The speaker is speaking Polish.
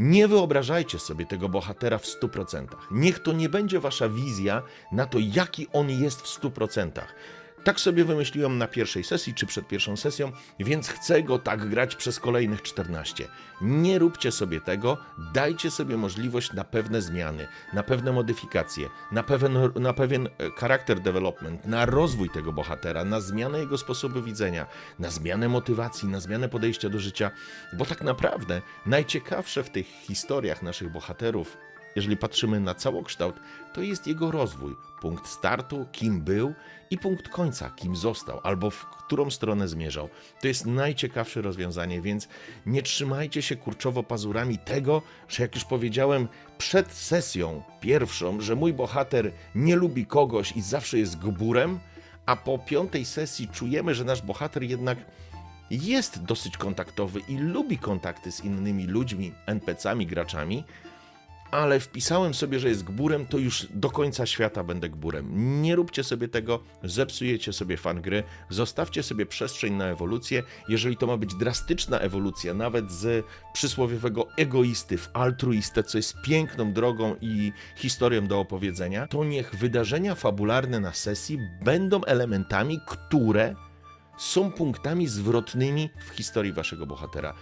Nie wyobrażajcie sobie tego bohatera w 100%. Niech to nie będzie wasza wizja na to, jaki on jest w 100%. Tak sobie wymyśliłem na pierwszej sesji czy przed pierwszą sesją, więc chcę go tak grać przez kolejnych 14. Nie róbcie sobie tego, dajcie sobie możliwość na pewne zmiany, na pewne modyfikacje, na pewien, na pewien e, character development, na rozwój tego bohatera, na zmianę jego sposobu widzenia, na zmianę motywacji, na zmianę podejścia do życia, bo tak naprawdę najciekawsze w tych historiach naszych bohaterów jeżeli patrzymy na całokształt, to jest jego rozwój. Punkt startu, kim był i punkt końca, kim został, albo w którą stronę zmierzał. To jest najciekawsze rozwiązanie, więc nie trzymajcie się kurczowo pazurami tego, że jak już powiedziałem przed sesją pierwszą, że mój bohater nie lubi kogoś i zawsze jest gburem, a po piątej sesji czujemy, że nasz bohater jednak jest dosyć kontaktowy i lubi kontakty z innymi ludźmi, NPC-ami, graczami, ale wpisałem sobie, że jest gburem, to już do końca świata będę gburem. Nie róbcie sobie tego, zepsujecie sobie fan gry, zostawcie sobie przestrzeń na ewolucję. Jeżeli to ma być drastyczna ewolucja, nawet z przysłowiowego egoisty w altruistę, co jest piękną drogą i historią do opowiedzenia, to niech wydarzenia fabularne na sesji będą elementami, które są punktami zwrotnymi w historii waszego bohatera.